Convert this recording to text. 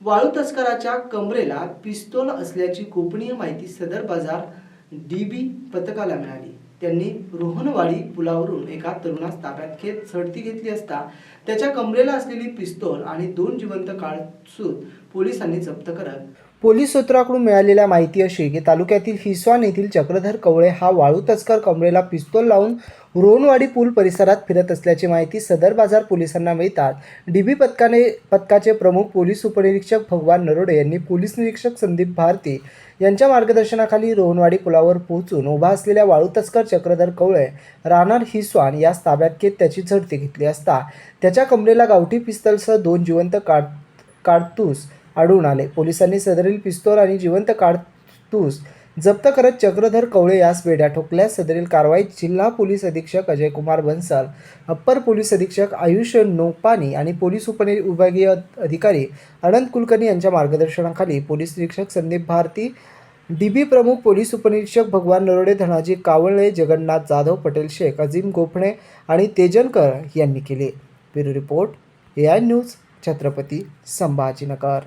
वाळू तस्कराच्या कमरेला पिस्तोल असल्याची गोपनीय माहिती सदर बाजार डीबी पथकाला मिळाली. त्यांनी रोहनवाडी पुलावरून एका तरुणास ताब्यात घेत झडती घेतली असता त्याच्या कमरेला असलेली पिस्तोल आणि दोन जिवंत काळसूत पोलिसांनी जप्त करत पोलीस सूत्राकडून मिळालेल्या माहिती अशी की तालुक्यातील हिसवान येथील चक्रधर कवळे हा वाळू तस्कर कमरेला पिस्तोल लावून रोहनवाडी पूल परिसरात फिरत असल्याची माहिती सदर बाजार पोलिसांना मिळतात डीबी पथकाने पथकाचे प्रमुख पोलीस उपनिरीक्षक भगवान नरोडे यांनी पोलीस निरीक्षक संदीप भारती यांच्या मार्गदर्शनाखाली रोहनवाडी पुलावर पोहोचून उभा असलेल्या वाळू तस्कर चक्रधर कवळे राहणार हिसवान यास ताब्यात घेत त्याची झडती घेतली असता त्याच्या कमरेला गावठी पिस्तलसह दोन जिवंत काड काडतूस आढळून आले. पोलिसांनी सदरील पिस्तोल आणि जिवंत काडतूस जप्त करत चक्रधर कवळे यास बेड्या ठोकल्यास सदरील कारवाईत जिल्हा पोलीस अधीक्षक अजय कुमार बन्सल अप्पर पोलीस अधीक्षक आयुष नोपानी आणि पोलीस उपनि विभागीय अधिकारी अनंत कुलकर्णी यांच्या मार्गदर्शनाखाली पोलीस निरीक्षक संदीप भारती डीबी प्रमुख पोलीस उपनिरीक्षक भगवान नरोडे धनाजी कावळे जगन्नाथ जाधव पटेल शेख अजिम गोफणे आणि तेजनकर यांनी केले. Bureau report A I news Chhatrapati Sambhajinagar.